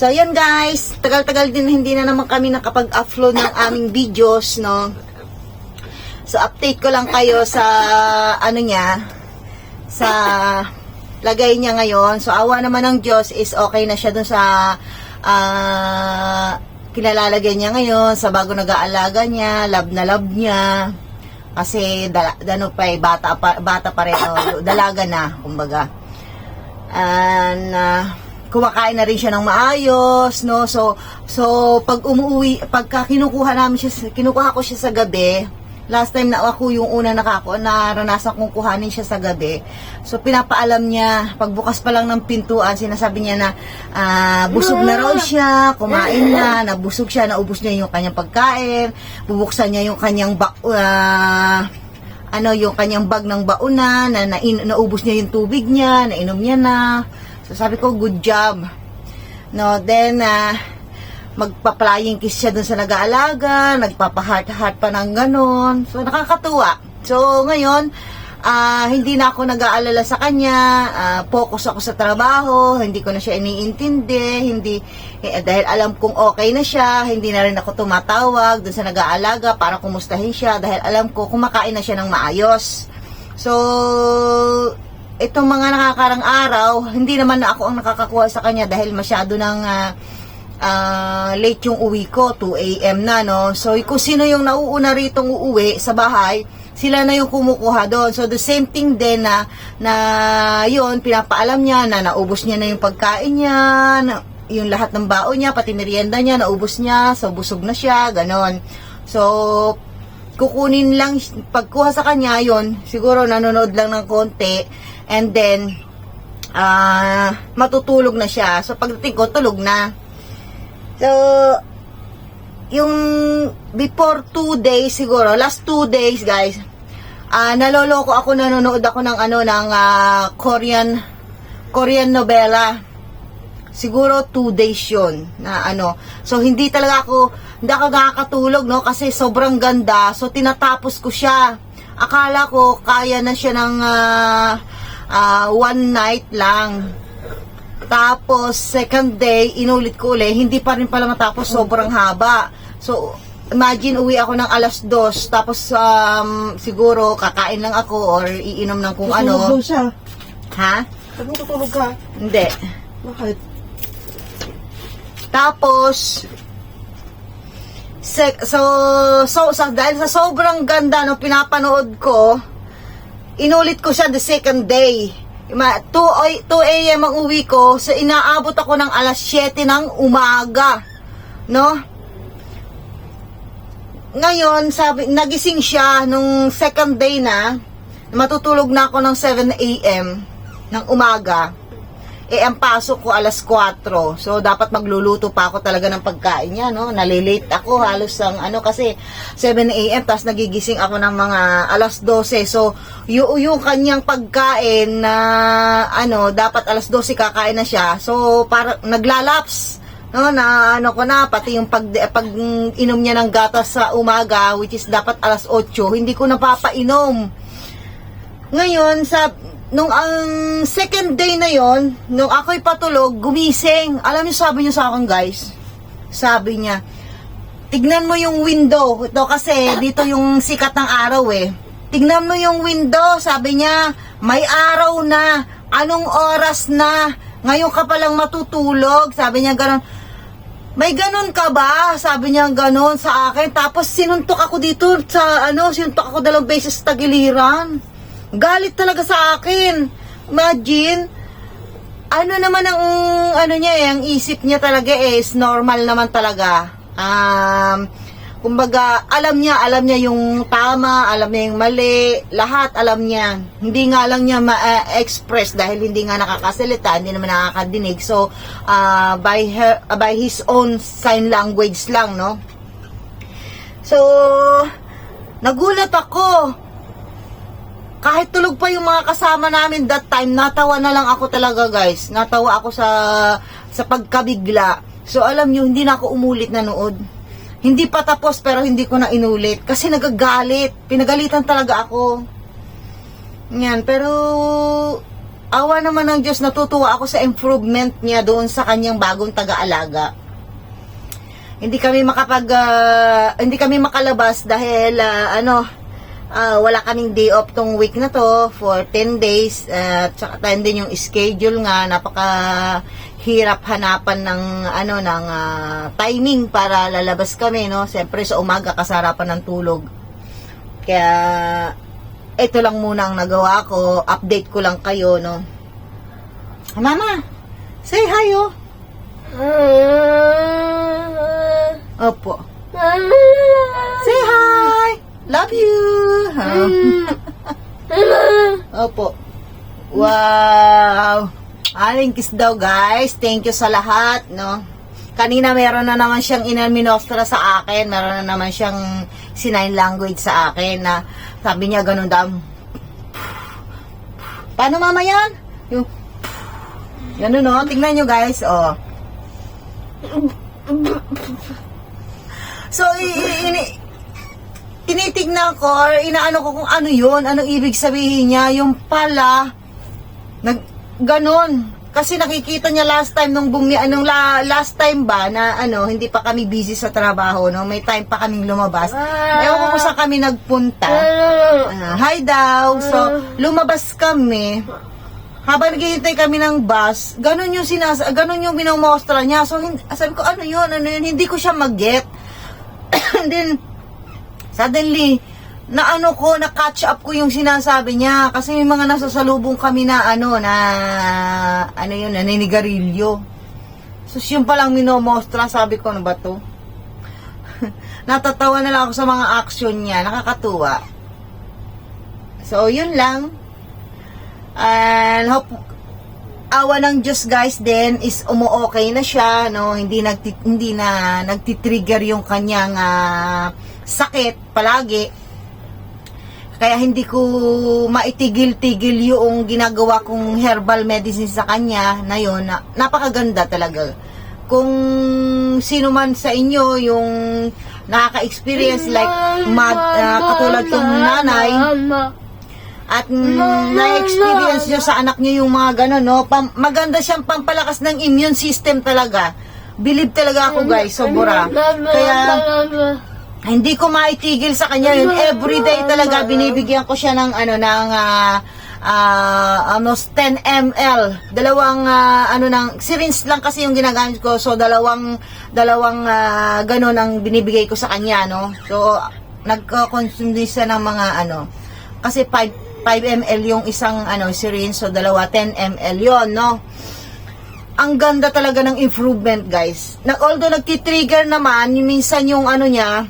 So, yun guys. Tagal-tagal din hindi na naman kami nakapag-upload ng aming videos, no? So, update ko lang kayo sa, ano niya, sa lagay niya ngayon. So, awa naman ng Diyos is okay na siya dun sa, ah, kinalalagay niya ngayon, sa bago nag-aalaga niya, love na love niya. Kasi, dala, ano pa eh, bata pa, bata pa rin, oh, dalaga na, kumbaga. And, ah, kumakain na rin siya ng maayos, no? So, so pag umuwi, pagka kinukuha namin siya, kinukuha ko siya sa gabi, last time na ako yung una nakako, naranasan kong kuhanin siya sa gabi. So, pinapaalam niya, pagbukas pa lang ng pintuan, sinasabi niya na, ah, busog na raw siya, kumain na, nabusog siya, naubos niya yung kanyang pagkain, bubuksan niya yung kanyang ba, ah, ano yung kanyang bag ng bauna na, na naubos niya yung tubig niya, nainom niya na. So sabi ko, good job. No, then ah, magpa-flying kiss siya dun sa nag-aalaga, nagpapa-heart-heart pa ng ganon. So nakakatuwa. So ngayon, ah, hindi na ako nag-aalala sa kanya, ah, focus ako sa trabaho, hindi ko na siya iniintindi, hindi eh, dahil alam kong okay na siya, hindi na rin ako tumatawag dun sa nag-aalaga para kumustahin siya dahil alam ko kumakain na siya ng maayos. So, itong mga nakakarang araw, hindi naman na ako ang nakakakuha sa kanya dahil masyado ng ah, ah, late yung uwi ko, 2 a.m. na, no? So, kung sino yung nauuna rito uuwi sa bahay, sila na yung kumukuha doon. So, the same thing din na, na yun, pinapaalam niya na naubos niya na yung pagkain niya, na, yung lahat ng baon niya, pati merienda niya, naubos niya, so busog na siya, ganon. So, kukunin lang, pagkuha sa kanya, yon siguro nanonood lang ng konti, and then, ah matutulog na siya. So, pagdating ko, tulog na. So, yung before two days siguro, last two days guys, ah naloloko ako, nanonood ako ng ano, ng ah, Korean, Korean novela. Siguro two days yun na ano. So, hindi talaga ako, hindi ako nakakatulog, no? Kasi sobrang ganda. So, tinatapos ko siya. Akala ko, kaya na siya ng ah, ah, one night lang. Tapos, second day, inulit ko ulit. Hindi pa rin pala matapos, sobrang haba. So, imagine uwi ako ng alas dos, tapos um, siguro kakain lang ako or iinom ng kung Tutulog ano. daw siya. Ha? Sabi tutulog ka. Hindi. Bakit? Tapos, sek, so, so, sa, dahil sa sobrang ganda no pinapanood ko, inulit ko siya the second day. Ma- 2, oy- 2 a.m. ang uwi ko, so inaabot ako ng alas 7 ng umaga. No? Ngayon, sabi, nagising siya nung second day na, matutulog na ako ng 7 a.m. ng umaga. Eh, ang pasok ko alas 4. So, dapat magluluto pa ako talaga ng pagkain niya, no? Nalilate ako halos ang ano kasi 7 a.m. tapos nagigising ako ng mga alas 12. So, yung, yung kanyang pagkain na ano, dapat alas 12 kakain na siya. So, para naglalaps no na ano ko na pati yung pag pag inom niya ng gatas sa umaga which is dapat alas 8 hindi ko napapainom ngayon, sa, nung ang second day na yon nung ako'y patulog, gumising. Alam niyo, sabi niyo sa akin, guys. Sabi niya, tignan mo yung window. Ito kasi, dito yung sikat ng araw eh. Tignan mo yung window, sabi niya, may araw na. Anong oras na? Ngayon ka palang matutulog. Sabi niya ganon. May ganon ka ba? Sabi niya ganon sa akin. Tapos sinuntok ako dito sa ano, sinuntok ako dalawang beses sa tagiliran. Galit talaga sa akin. Imagine, ano naman ang ano niya eh, ang isip niya talaga eh, is normal naman talaga. Um, kumbaga, alam niya, alam niya yung tama, alam niya yung mali, lahat alam niya. Hindi nga lang niya ma-express dahil hindi nga nakakasalita, hindi naman nakakadinig. So, ah, by her, ah, by his own sign language lang, no? So, nagulat ako kahit tulog pa yung mga kasama namin that time, natawa na lang ako talaga guys. Natawa ako sa sa pagkabigla. So alam nyo, hindi na ako umulit na nood. Hindi pa tapos pero hindi ko na inulit. Kasi nagagalit. Pinagalitan talaga ako. Yan, pero awa naman ng Diyos, natutuwa ako sa improvement niya doon sa kanyang bagong taga-alaga. Hindi kami makapag ah, hindi kami makalabas dahil ah, ano ah, wala kaming day off tong week na to for 10 days. At saka tayo din yung schedule nga. Napaka hirap hanapan ng ano ng ah, timing para lalabas kami no? Siyempre sa umaga kasarapan ng tulog. Kaya ito lang muna ang nagawa ko. Update ko lang kayo no? Mama say hi oh. Opo. Say hi love you Opo. Wow. Aling kiss daw guys. Thank you sa lahat, no. Kanina meron na naman siyang inalminostra sa akin. Meron na naman siyang sinign language sa akin na sabi niya ganun daw. Paano mama yan? Yung Ganun no, tingnan nyo guys, oh. So, i- i- tinitignan ko or inaano ko kung ano yun, anong ibig sabihin niya, yung pala, nag, ganon. Kasi nakikita niya last time nung bumi, anong la, last time ba na ano, hindi pa kami busy sa trabaho, no? May time pa kaming lumabas. Ewan ko kung saan kami nagpunta. Ah, hi daw. So, lumabas kami. Habang naghihintay kami ng bus, ganun yung sinas, ganun yung minomostra niya. So, sabi ko, ano yun, ano yun, hindi ko siya mag-get. And then, suddenly, na ano ko, na catch up ko yung sinasabi niya. Kasi may mga nasasalubong kami na ano, na, ano yun, naninigarilyo. So, yun palang minomostra, sabi ko, ano ba to? Natatawa na lang ako sa mga action niya, nakakatuwa. So, yun lang. And hope awa ng Diyos guys din is umu-okay na siya no hindi nagti, hindi na nagti-trigger yung kanyang ah, sakit palagi kaya hindi ko maitigil-tigil yung ginagawa kong herbal medicine sa kanya na yun na, napakaganda talaga kung sino man sa inyo yung nakaka-experience like mad, ah, katulad kong nanay at na-experience nyo sa anak nyo yung mga gano'n, no? Pam- maganda siyang pampalakas ng immune system talaga. Believe talaga ako, guys, sobra. Kaya, hindi ko maitigil sa kanya yun. Everyday talaga, binibigyan ko siya ng, ano, ng, ah, ah, almost 10 ml. Dalawang, ah, ano, ng, syringe lang kasi yung ginagamit ko. So, dalawang, dalawang, ah, gano'n ang binibigay ko sa kanya, no? So, nagko-consume din siya ng mga, ano, kasi 5 5 ml yung isang ano syringe so dalawa 10 ml yon no ang ganda talaga ng improvement guys na although nagti-trigger naman yung minsan yung ano niya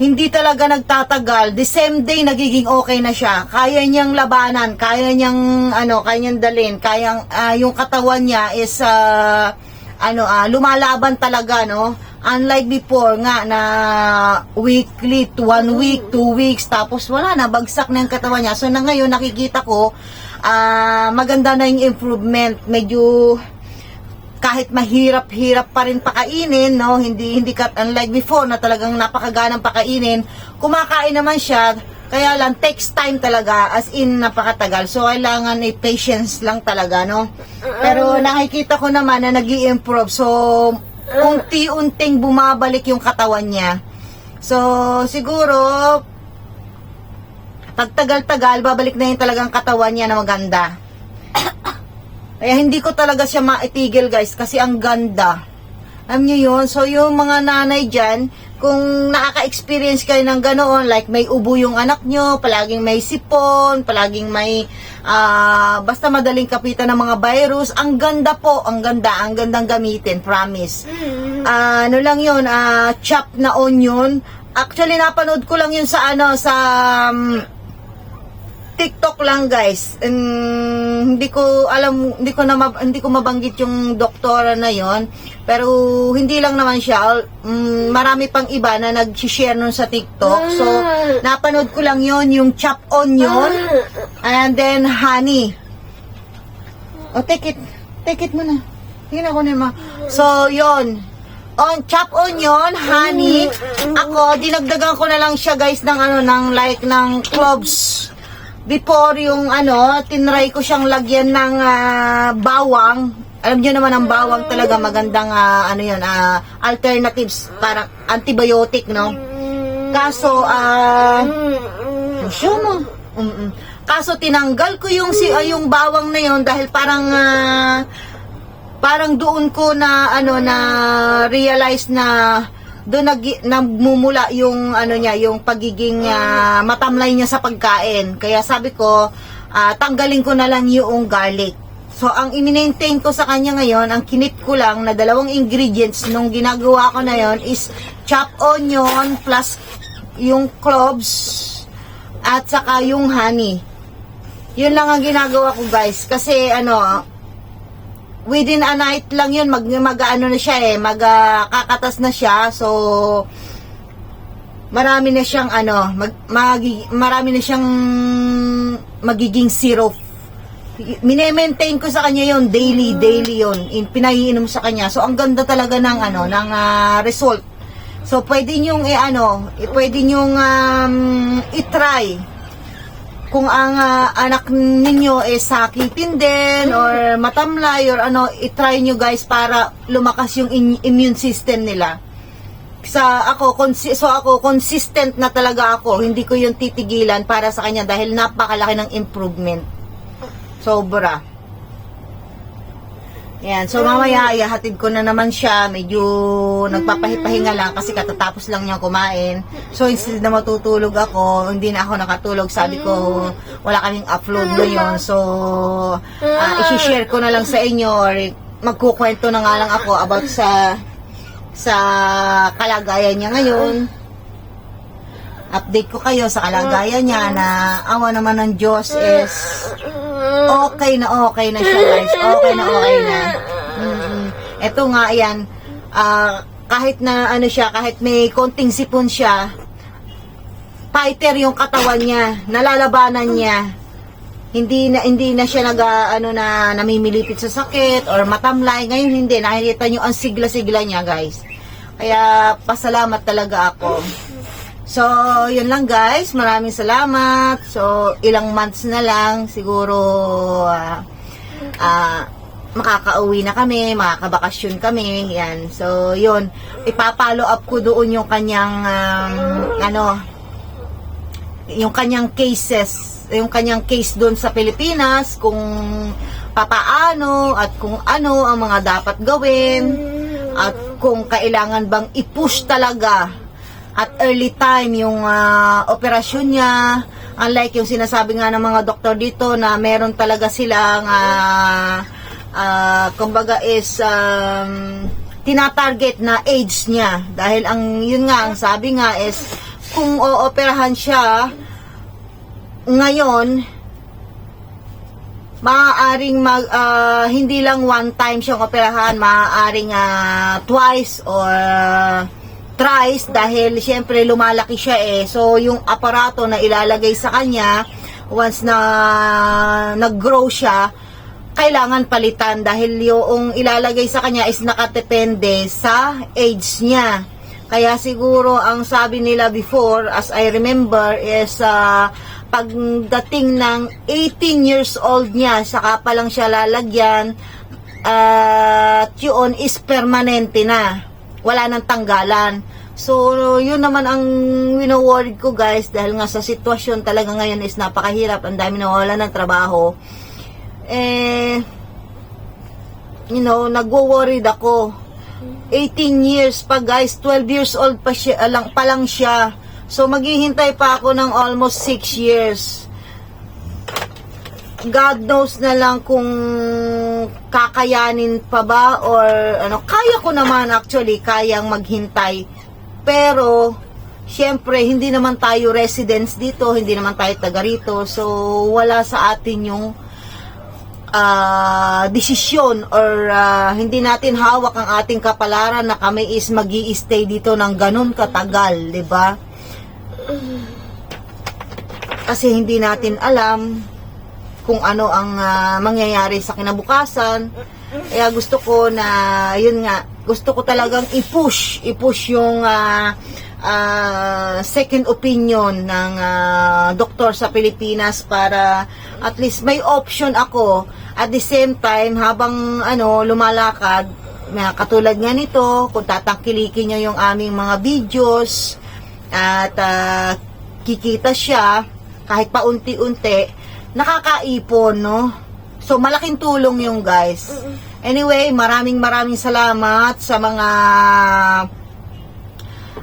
hindi talaga nagtatagal. The same day nagiging okay na siya. Kaya niyang labanan kaya niyang ano kaya niyang dalin kayang ah, yung katawan niya is ah, ano ah, lumalaban talaga no? Unlike before nga na weekly one week two weeks tapos wala na bagsak na yung katawan niya. So na ngayon nakikita ko ah, maganda na yung improvement. Medyo kahit mahirap-hirap pa rin pakainin, no? Hindi hindi ka unlike before na talagang napakaganang pakainin, kumakain naman siya. Kaya lang takes time talaga as in napakatagal. So kailangan ay patience lang talaga, no? Pero nakikita ko naman na nag-i-improve. So unti-unting bumabalik yung katawan niya. So siguro pagtagal-tagal babalik na yung talagang katawan niya na maganda. Kaya hindi ko talaga siya maitigil guys kasi ang ganda. Alam niyo yun? So yung mga nanay dyan, kung nakaka-experience kayo ng ganoon, like may ubo yung anak nyo, palaging may sipon, palaging may, ah, basta madaling kapitan ng mga virus, ang ganda po, ang ganda, ang gandang gamitin, promise. Ah, ano lang yun, ah, chop na onion. Actually, napanood ko lang yun sa ano, sa, um, TikTok lang guys. Um, hindi ko alam, hindi ko na mab- hindi ko mabanggit yung doktora na yon. Pero hindi lang naman siya. Um, marami pang iba na nag-share nun sa TikTok. So, napanood ko lang yon yung chop onion and then honey. O, take it. Take it muna. Tingnan ko na ma. So, yon on chop onion, honey. Ako, dinagdagan ko na lang siya guys ng ano, ng like ng cloves. Before yung ano, tinry ko siyang lagyan ng ah, bawang. Alam niyo naman ang bawang talaga magandang ah, ano yun, ah, alternatives para antibiotic, no? Kaso, ah, siya mo. Mm-mm. Kaso tinanggal ko yung si ah, yung bawang na yon dahil parang ah, parang doon ko na ano na realize na doon nag namumula yung ano niya yung pagiging ah, matamlay niya sa pagkain. Kaya sabi ko ah, tanggalin ko na lang yung garlic. So ang i-maintain ko sa kanya ngayon, ang kinip ko lang na dalawang ingredients nung ginagawa ko na yon is chopped onion plus yung cloves at saka yung honey. Yun lang ang ginagawa ko guys kasi ano within a night lang yun. Mag, mag ano na siya eh. Mag ah, kakatas na siya. So marami na siyang ano mag, magi- marami na siyang magiging syrup mine-maintain ko sa kanya yon daily daily yon in pinaiinom sa kanya. So ang ganda talaga ng ano ng ah, result. So pwede niyo eh ano eh, pwede niyo um, i-try kung ang ah, anak ninyo is sakitin din or matamlay or ano, i-try nyo guys para lumakas yung in- immune system nila. Sa ako, consi- so ako, consistent na talaga ako. Hindi ko yung titigilan para sa kanya dahil napakalaki ng improvement. Sobra. Yan. So, mamaya, ihahatid ko na naman siya. Medyo nagpapahipahinga lang kasi katatapos lang niya kumain. So, instead na matutulog ako, hindi na ako nakatulog. Sabi ko, wala kaming upload ngayon. So, uh, isi-share ko na lang sa inyo or magkukwento na nga lang ako about sa sa kalagayan niya ngayon. Update ko kayo sa kalagayan niya na awa naman ng Diyos is okay na okay na siya guys. Okay na okay na. mm Ito nga yan, ah, kahit na ano siya, kahit may konting sipon siya, fighter yung katawan niya, nalalabanan niya. Hindi na hindi na siya nag ah, ano na namimilipit sa sakit or matamlay. Ngayon hindi, nakikita niyo ang sigla-sigla niya, guys. Kaya pasalamat talaga ako. So, yun lang guys. Maraming salamat. So, ilang months na lang siguro ah ah, makakauwi na kami, makakabakasyon kami. Yan. So, yun. Ipapalo up ko doon yung kanyang um, ano yung kanyang cases, yung kanyang case doon sa Pilipinas, kung papaano at kung ano ang mga dapat gawin at kung kailangan bang i-push talaga at early time yung ah, operasyon niya. Unlike yung sinasabi nga ng mga doktor dito na meron talaga silang ah, ah, kumbaga is um, tinatarget na age niya. Dahil ang yun nga ang sabi nga is kung ooperahan siya ngayon maaaring mag ah, hindi lang one time siyang operahan, maaaring ah, twice or thrice dahil syempre lumalaki siya eh. So yung aparato na ilalagay sa kanya once na nag-grow siya, kailangan palitan dahil yung ilalagay sa kanya is nakatepende sa age niya. Kaya siguro ang sabi nila before, as I remember, is ah, pagdating ng 18 years old niya, saka pa lang siya lalagyan, at yun is permanente na. Wala nang tanggalan. So, yun naman ang wino-worried ko guys dahil nga sa sitwasyon talaga ngayon is napakahirap. Ang dami nawala ng trabaho. Eh, you know, nagwo-worried ako. 18 years pa guys, 12 years old pa siya, lang, pa lang siya. So maghihintay pa ako ng almost 6 years. God knows na lang kung kakayanin pa ba or ano, kaya ko naman actually kayang maghintay. Pero syempre hindi naman tayo residents dito, hindi naman tayo taga rito. So wala sa atin yung ah, desisyon or ah, hindi natin hawak ang ating kapalaran na kami is mag stay dito ng ganun katagal, 'di ba? Kasi hindi natin alam kung ano ang ah, mangyayari sa kinabukasan. Kaya gusto ko na, yun nga, gusto ko talagang i-push, i-push yung ah, ah, second opinion ng ah, doktor sa Pilipinas para at least may option ako at the same time habang ano lumalakad na katulad nga nito kung tatangkilikin niyo yung aming mga videos at ah, kikita siya kahit paunti-unti nakakaipon no so malaking tulong yung guys anyway maraming maraming salamat sa mga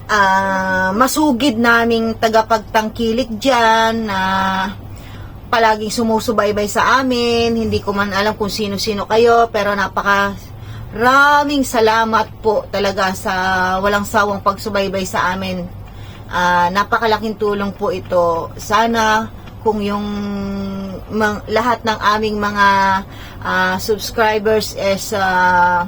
ah masugid naming tagapagtangkilik dyan na palaging sumusubaybay sa amin. Hindi ko man alam kung sino-sino kayo, pero napaka raming salamat po talaga sa walang sawang pagsubaybay sa amin. Ah, napakalaking tulong po ito. Sana kung yung mang- lahat ng aming mga ah, subscribers is ah,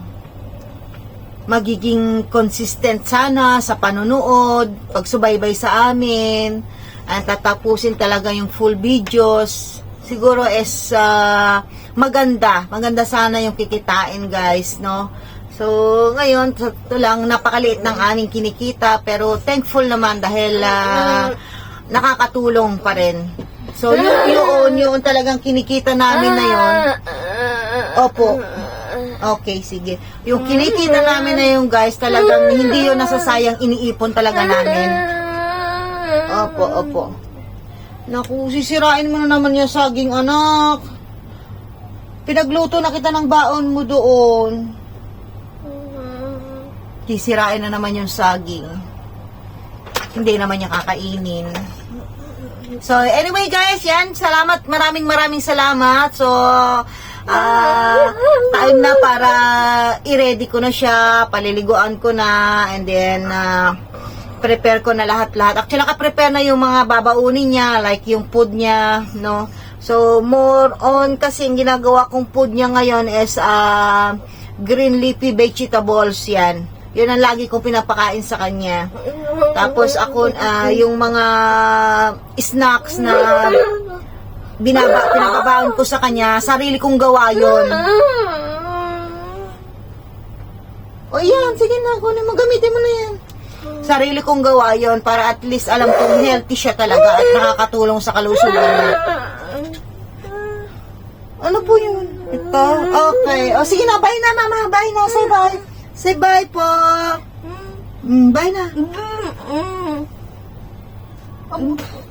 magiging consistent sana sa panonood, pagsubaybay sa amin, at tatapusin talaga yung full videos. Siguro is ah, maganda, maganda sana yung kikitain guys, no? So, ngayon, ito lang, napakaliit ng aming kinikita, pero thankful naman dahil ah, nakakatulong pa rin. So, yun, yun, yun talagang kinikita namin na yun. Opo. Okay, sige. Yung kinikita namin na yung guys, talagang hindi yun nasasayang iniipon talaga namin. Opo, opo. Naku, sisirain mo na naman yung saging anak. Pinagluto na kita ng baon mo doon. Sisirain na naman yung saging. Hindi naman niya kakainin. So, anyway guys, yan. Salamat. Maraming maraming salamat. So, ah time na para i-ready ko na siya. Paliliguan ko na. And then, ah, prepare ko na lahat-lahat. Actually, naka-prepare na yung mga babaunin niya. Like yung food niya, no? So, more on kasi yung ginagawa kong food niya ngayon is ah, green leafy vegetables yan. Yun ang lagi kong pinapakain sa kanya. Tapos ako, ah, yung mga snacks na binaba, pinababaon ko sa kanya, sarili kong gawa yun. O yan, sige na, kunin mo, gamitin mo na yan. Sarili kong gawa yon para at least alam kong healthy siya talaga at nakakatulong sa kalusugan niya. Ano po yun? Ito? Okay. O sige na, bye na mama. Bye na. Say bye. Say bye po. Mm, bye na.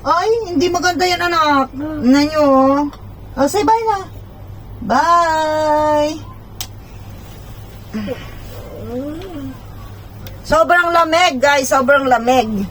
Ay, hindi maganda yan anak. Na nyo. O say bye na. Bye. Sobrang lamig guys. Sobrang lamig.